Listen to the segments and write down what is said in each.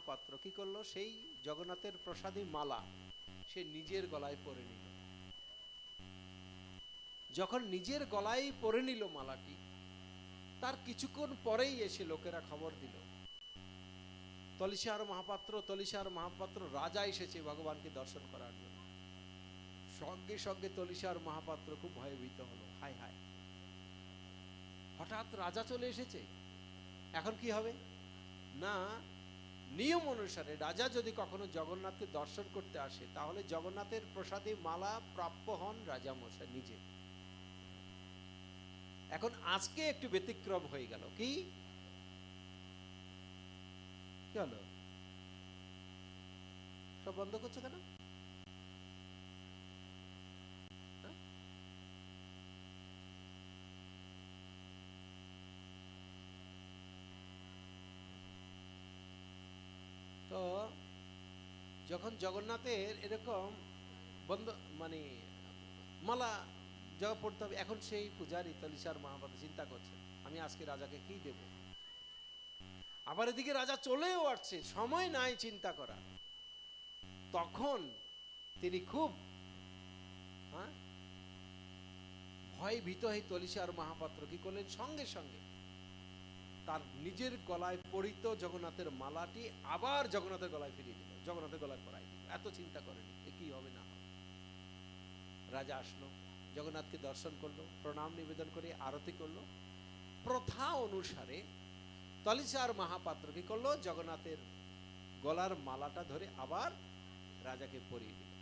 মহাপাত্র কি করল? সেই জগন্নাথের প্রসাদী মালা সে নিজের গলায় পরে নিল। যখন নিজের গলায় পরে নিল মালাটি তার কিছুক্ষণ পরেই এসে লোকেরা খবর দিল। তলিশার মহাপাত্র তলিশার মহাপাত্র রাজা এসেছে ভগবানকে দর্শন করার জন্য। সঙ্গে সঙ্গে তলিশার মহাপাত্র খুব ভয়ভীত হলো। হায় হায়। হঠাৎ রাজা চলে এসেছে? এখন কি হবে? না নিয়ম অনুসারে রাজা যদি কখনো জগন্নাথকে দর্শন করতে আসে, তাহলে জগন্নাথের প্রসাদে মালা প্রাপ্য হন রাজা মশাই নিজে। এখন আজকে একটু ব্যতিক্রম হয়ে গেল। কি? সব বন্ধ করছ কেন হ্যাঁ? তো যখন জগন্নাথের এরকম বন্ধ মানে মালা জবা পড়তে হবে, এখন সেই পূজারি তলিশার মহাপাত্র চিন্তা করছে, আমি আজকে রাজাকে কি দেব? আবার এদিকে রাজা চলেও আসছে, সময় নাই চিন্তা করা তখন তিনি খুব হ্যাঁ ভয় ভীত হয়ে তলিশার মহাপাত্র কি করলেন? সঙ্গে সঙ্গে তার নিজের গলায় পরিত জগন্নাথের মালাটি আবার জগন্নাথের গলায় ফিরিয়ে দিল জগন্নাথের গলায় পরাই দিল এত চিন্তা করেনি এ কি হবে, না হবে। রাজা আসলো, জগন্নাথকে দর্শন করল, প্রণাম নিবেদন করে, আরতি করল। প্রথা অনুসারে তলিচার মহাপাত্র কি করল, জগন্নাথের গলার মালাটা ধরে আবার রাজাকে পরিয়ে দিল।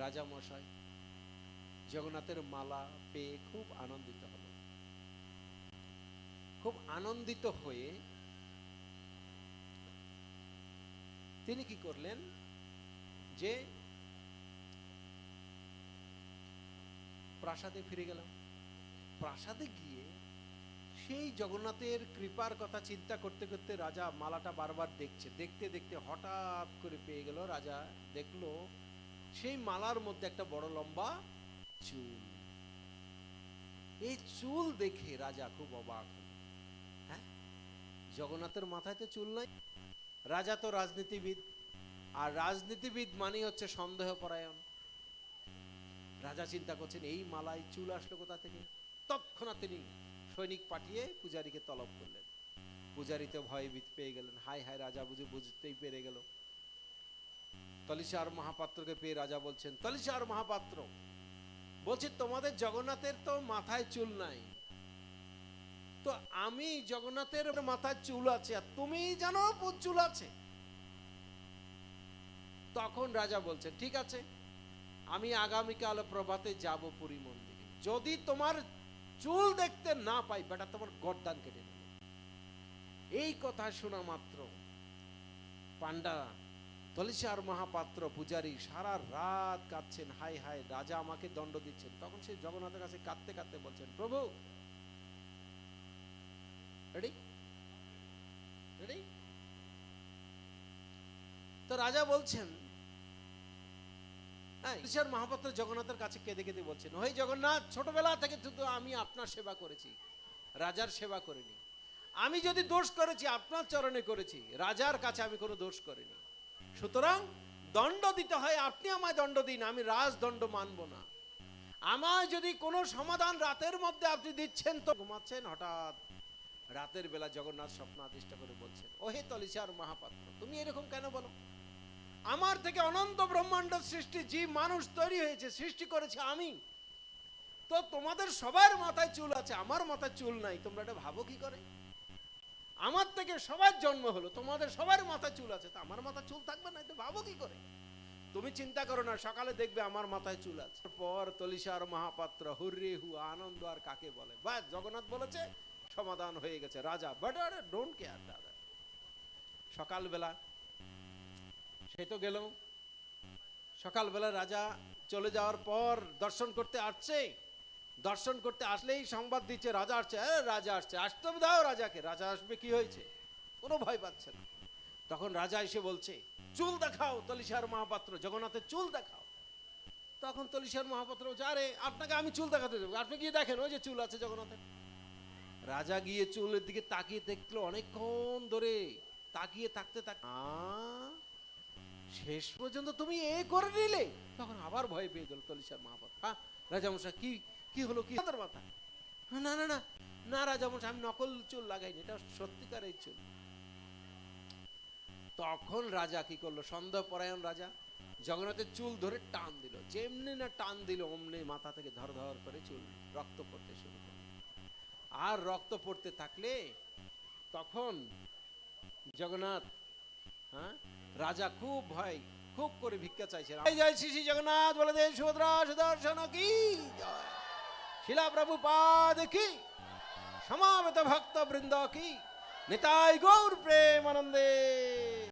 রাজা মশাই, জগন্নাথের মালা পেয়ে খুব আনন্দিত হলো। খুব আনন্দিত হয়ে তিনি কি করলেন? যে প্রাসাদে ফিরে গেলাম প্রাসাদে গিয়ে সেই জগন্নাথের কৃপার কথা চিন্তা করতে করতে রাজা মালাটা বারবার দেখছে। দেখতে দেখতে হঠাৎ করে পেয়ে গেল। রাজা দেখল, সেই মালার মধ্যে একটা বড় লম্বা চুল। এই চুল দেখে রাজা খুব অবাক হ্যাঁ? জগন্নাথের মাথায় তো চুল নাই। রাজা তো রাজনীতিবিদ, আর রাজনীতিবিদ মানে হচ্ছে সন্দেহ পরায়ণ রাজা চিন্তা করছেন, এই মালায় চুল আসলো কোথা থেকে? তৎক্ষণাৎ তিনি সৈনিক পাঠিয়ে পূজারীকে তলব করলেন। পূজারী তো ভয় ভীত পেয়ে গেলেন। হাই হাই রাজা বুঝে বুঝতেই পেরে গেল। তলিশার মহাপাত্রকে পেয়ে রাজা বলছেন, তলিশার মহাপাত্র, বলছি তোমাদের জগন্নাথের তো মাথায় চুল নাই। তো আমি জগন্নাথের মাথায় চুল আছে আর তুমি জানো চুল আছে। তখন রাজা বলছেন ঠিক আছে, আমি আগামীকাল প্রভাতে যাব পুরী মন্দিরে। যদি তোমার চুল দেখতে না পাই, বেটা, তোমার গর্দান কেটে নেব। এই কথা শোনা মাত্র পান্ডা তলিশার মহাপাত্র পূজারী সারা রাত কাঁদছেন হাই হাই রাজা আমাকে দণ্ড দিচ্ছেন। তখন সে জগন্নাথের কাছে কাঁদতে কাঁদতে বলছেন, প্রভু রেডি রেডি তো রাজা বলছেন হ্যাঁ মহাপাত্র জগন্নাথের কাছে কেঁদে কেঁদে বলছেন, ওই জগন্নাথ, ছোটবেলা থেকে তো আমি আপনার সেবা করেছি, রাজার সেবা করিনি। আমি যদি দোষ করেছি, আপনার চরণে করেছি, রাজার কাছে আমি কোনো দোষ করিনি। সুতরাং দণ্ড দিতে হয়, আপনি আমায় দণ্ড দিন, আমি রাজদণ্ড মানব না। আমায় যদি কোনো সমাধান রাতের মধ্যে আপনি দিচ্ছেন, তো ঘুমাচ্ছেন হঠাৎ। রাতের বেলা জগন্নাথ স্বপ্ন আদিষ্ট করে বলছেন, ওহে তলিশার মহাপাত্র, তুমি এরকম কেন বলো? আমার থেকে অনন্ত ব্রহ্মাণ্ড সৃষ্টি জীব মানুষ তৈরি হয়েছে, সৃষ্টি করেছে আমি। তো তোমাদের সবার মাথায় চুল আছে, আমার মাথায় চুল নাই, তোমরা এটা ভাবো কি করে? আমার থেকে সবার জন্ম হলো, তোমাদের সবার মাথায় চুল আছে, তো আমার মাথায় চুল থাকবে না, এটা ভাবো কি করে? তুমি চিন্তা করো না, সকালে দেখবে আমার মাথায় চুল আছে। পর তলিশার মহাপাত্র, হুর্রে হু আনন্দ আর কাকে বলে? বা জগন্নাথ বলেছে সমাধান হয়ে গেছে। রাজা বাট আর ডোন্ট কেয়ার দাদা। সকালবেলা সে তো গেল। সকালবেলা রাজা চলে যাওয়ার পর দর্শন করতে আসছে। দর্শন করতে আসলেই সংবাদ দিচ্ছে রাজা আসছে রাজা আসছে আসতে দাও রাজাকে রাজা আসবে কি হয়েছে? কোনো ভয় পাচ্ছে না। তখন রাজা এসে বলছে চুল দেখাও তলিশার মহাপাত্র জগন্নাথের চুল দেখাও। তখন তলিশার মহাপাত্র আরে আপনাকে আমি চুল দেখাতে দেবো। আপনি গিয়ে দেখেন ওই যে চুল আছে জগন্নাথের। রাজা গিয়ে চুলের দিকে তাকিয়ে দেখল অনেকক্ষণ ধরে তাকিয়ে থাকতে থাক শেষ পর্যন্ত তুমি এ করে নিলে। তখন আবার ভয় পেয়ে গেল তলিসার মহাপত হ্যাঁ রাজামশাই কি কি হলো কি? তোর মাথা। না না না না রাজামশাই আমি নকল চুল লাগাইনি এটা সত্যিকারের চুল। তখন রাজা কি করল? সন্দেহ পরায়ণ রাজা জগন্নাথের চুল ধরে টান দিল। যেমনি না টান দিল অমনি মাথা থেকে ধর ধর করে চুল রক্ত পড়তে শুরু করল। আর রক্ত পড়তে থাকলে তখন জগন্নাথ হ্যাঁ রাজা খুব ভয়, খুব করে ভিক্ষা চাইছে। জয় শ্রী শ্রী জগন্নাথ, বলে দে সুভদ্রা, সুদর্শন, কি জয়। শিলা প্রভু পাদ কি, সমাবেত ভক্ত বৃন্দ কি, নিতাই গৌর প্রেম আনন্দে।